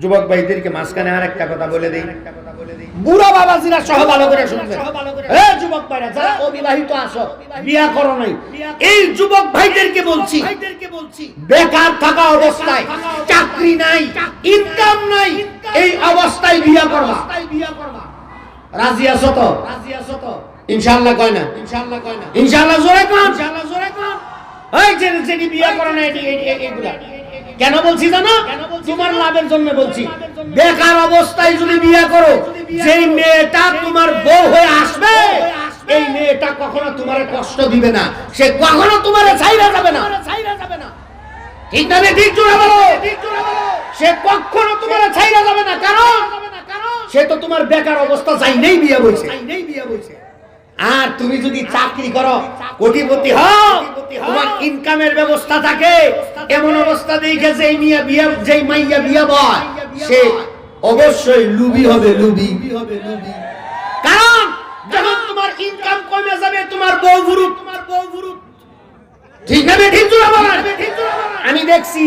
যুবক ভাইদেরকে মাঝখানে আর একটা কথা বলে দিই। বুড়া বাবাজিরা সহ ভালো করে শুনবেন এ যুবক ভাইরা যারা অবিবাহিত আছো বিয়া করো নাই। এই যুবক ভাইদেরকে বলছি বেকার থাকা অবস্থায় চাকরি নাই ইনকাম নাই এই অবস্থায় বিয়া করবা। রাজি আছো তো? ইনশাআল্লাহ কয় না? ইনশাআল্লাহ কয় না। ইনশাআল্লাহ জোরে কোন। ইনশাআল্লাহ জোরে কোন। এই যে যে বিয়া করে না এগুলা। কেন বলছি জানো? তোমার লাভের জন্য বলছি। বেকার অবস্থায় যদি বিয়ে করো যেই মেয়েটা তোমার বউ হয়ে আসবে এই মেয়েটা কখনো তোমার কষ্ট দিবে না। সে কখনো তোমার ছাইরা যাবে না। ঠিক না রে? ঠিক জোরে বলো। সে কখনো তোমার ছাইরা যাবে না। কারণ সে তো তোমার বেকার অবস্থা চাই নেই বিয়ে বলছে আর তুমি যদি চাকরি করো, কোটিপতি হও ইনকামের ব্যবস্থা থাকে। এমন অবস্থা দেখে যে মিয়া বিয়া যেই মাইয়া বিয়া বয়, সে অবশ্যই লুবি হবে, লুবি। কারণ যখন তোমার ইনকাম কমে যাবে, তোমার বউ ভুরু তোমার বউ ভুরু আমি দেখছি,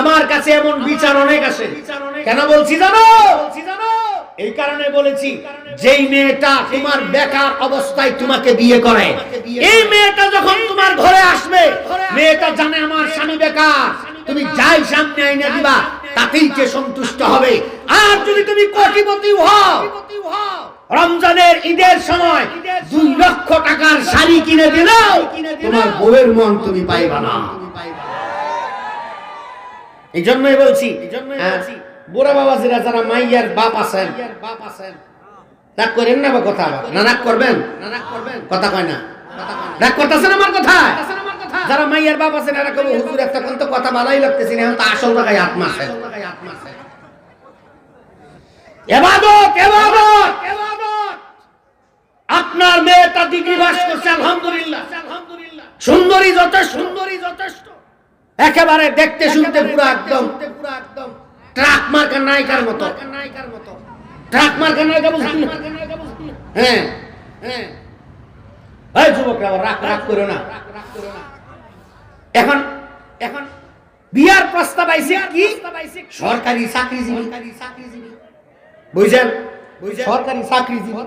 আমার কাছে এমন বিচার অনেক আছে। কেন বলছি জানো? এই কারণে বলেছি যেই মেয়েটা তোমার বেকার অবস্থায় তোমাকে বিয়ে করে এই মেয়েটা যখন তোমার ঘরে আসবে মেয়েটা জানে আমার স্বামী বেকার। তুমি যাই সামনে আইনা দিবা তাতেই কে সন্তুষ্ট হবে। আর যদি তুমি কোটিপতি হও রমজানের ঈদের সময় দুই লক্ষ টাকার শাড়ি কিনে দিলেও তোমার বউয়ের মন তুমি পাইবা না। এই জন্যই বলছি হ্যাঁ, বুড়া বাবাজিরা যারা মাইয়ার বাপ আছেন, রাগ করেন না বা কথা? না রাগ করবেন? কথা কয় না। রাগ করতেছেন আমার কথা যারা মাইয়ার বাপ আছেন, এরা কবে হুজুর একটা তো কথা ভালোই লাগতেছে না তো আসল টাকায় আত্মা আছে এবাদত এবাদত! আপনার মেয়েটা ডিগ্রি পাস করছে, আলহামদুলিল্লাহ। সুন্দরী যথেষ্ট সুন্দরী যথেষ্ট। একেবারে দেখতে শুনতে পুরো একদম। ট্রাক মার্কা নায়িকার মতো। ট্রাক মার্কা নায়িকা বুঝলেন না? হ্যাঁ। হ্যাঁ। এই যুবকরা রাগ রাগ করো না। এখন এখন বিয়ার প্রস্তাব আইছে কি? সরকারি চাকরিজীবী। বুঝছেন? সরকারি চাকরিজীবী।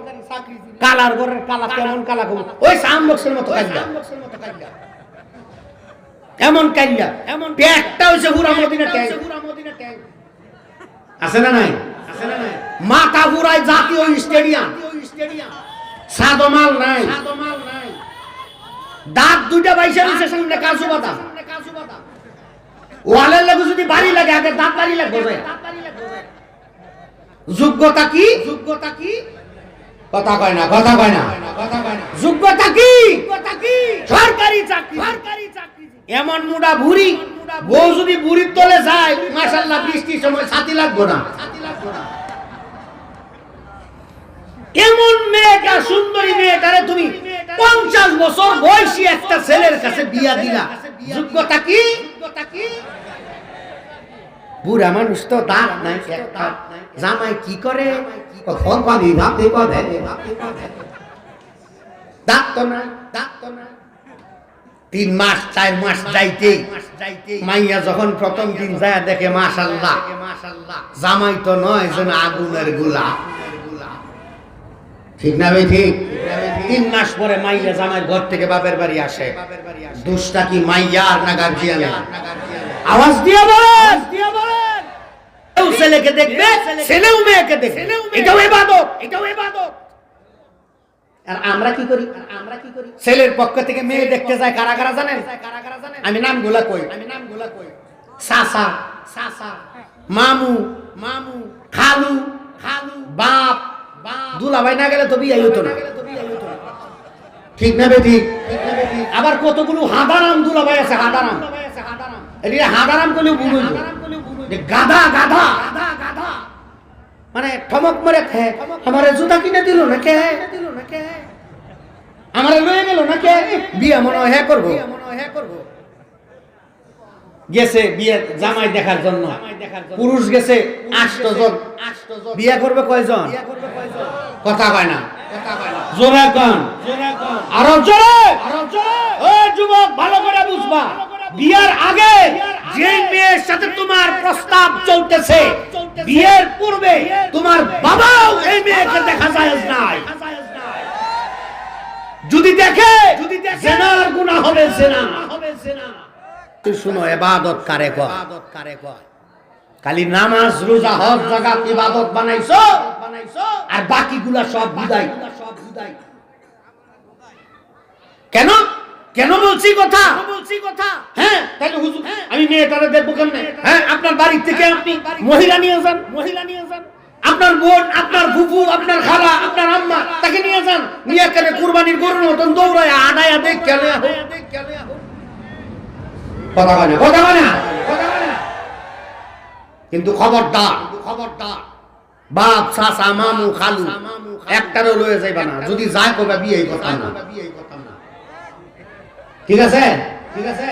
কালার ঘরের কালা কেমন কালা কম ওই সাম বক্সের মতো কাজলা এমন কাজলা এমন পেটটা হইছে হুরা মদিনা ট্যাঙ্ক আছে না নাই? মাথা পুরাই জাতীয় স্টেডিয়াম। সাদমাল নাই। দাঁত দুইটা বাইশে রয়েছে সামনে কাজু বাদাম ওয়ালের লাগু যদি বাড়ি লাগে, আগে দাঁত বাড়ি লাগবে। যোগ্যতা কি যোগ্যতা কি? কথা কয় না, কথা কয় না। যোগ্যতা কি? সরকারি চাকরি সরকারি চাকরি। এমন মুডা ভুরি। বউ যদি বুড়ির তলে যায় মাশাল্লাহ বৃষ্টির সময় ছাতি লাগবে না। এমন মেয়েটা সুন্দরী মেয়েটারে তুমি পঞ্চাশ বছর বয়সী একটা ছেলের কাছে বিয়া দিলা। যোগ্যতা কি? বুড়া মানুষ তো দাঁত নাই জামাই কি করে? দাঁত তো না দাঁত তো না তিন মাস, চার মাস যাইতেই মাইয়া যখন প্রথম দিন যায় দেখে, মাশাল্লাহ, জামাই তো নয় যেন আগুনেরগুলা। ঠিক না ভাই, ঠিক? তিন মাস পরে মাইয়া জামাই ঘর থেকে বাপের বাড়ি আসে। দুষ্টা কি মাইয়া আর না গার্জিয়ানে? আওয়াজ দিয়ে বলেন। ছেলেকে দেখবে? ছেলেও মেয়েকে দেখবে। এটাও ইবাদত এটাও ইবাদত আর আমরা কি করি? আমরা কি করি? ছেলের পক্ষ থেকে মেয়ে দেখতে যায় কারা কারা জানেন? আমি নামগুলা কই? আমি নামগুলা কই? সাসা সাসা। মামু মামু। খালু খালু। বাপ। বাপ। দুলাভাই না গেলে তো হতো না। ঠিক না বেটি? আবার কতগুলো হাদারাম দুলাভাই আছে হাদারাম। এটা হাদারাম করলেও হইল। যে গাধা গাধা। মানে ঠমক মরে খে আমার জুতা কিনে দিল না কে আমার লয়ে গেল না কে বিয়া মনে হয় হ্যাঁ করব। গেছে বিয়ে জামাই দেখার জন্য। পুরুষ গেছে আষ্ট জন। বিয়া করবে কয়জন? কথা কয় না। জোরে কন। আরও জোরে। ও যুবক ভালো করে বুঝবা। বিয়ার আগে যে মেয়ের সাথে তোমার প্রস্তাব চলতেছে বিয়ের পূর্বে তোমার বাবাও এই মেয়েকে দেখা যায় নাই। যদি দেখে যদি জেনার গুনাহ হবে জেনা। হবে জেনা। শুনো ইবাদত কারে কয়? ইবাদত কারে কয়? খালি নামাজ রোজা হজ জাকাত ইবাদত বানাইছো? বানাইছো? আর বাকিগুলা সব বিদায়। সব বিদায়। কেন? কেন বলছি কথা? বলছি কথা? হ্যাঁ তাহলে হুজুর আমি মেয়েটারে দেখব কেমনে? হ্যাঁ আপনার বাড়ি থেকে আপনি মহিলা নিয়ে যান। মহিলা নিয়ে যান। আপনার বোন আপনার ফুফু আপনার খালা আপনার আম্মা, তাকে নিয়ে যান। নিয়ে কেন কুরবানির গরুর মতন দৌড়ায়, আনায়া দেখ কেন কিন্তু খবরদার খবরদার। বাপ, চাচা, মামু, খালু, একটারও লয়ে যাইবা না। যদি যায় কবে বিয়ে কথা না। ঠিক আছে? ঠিক আছে?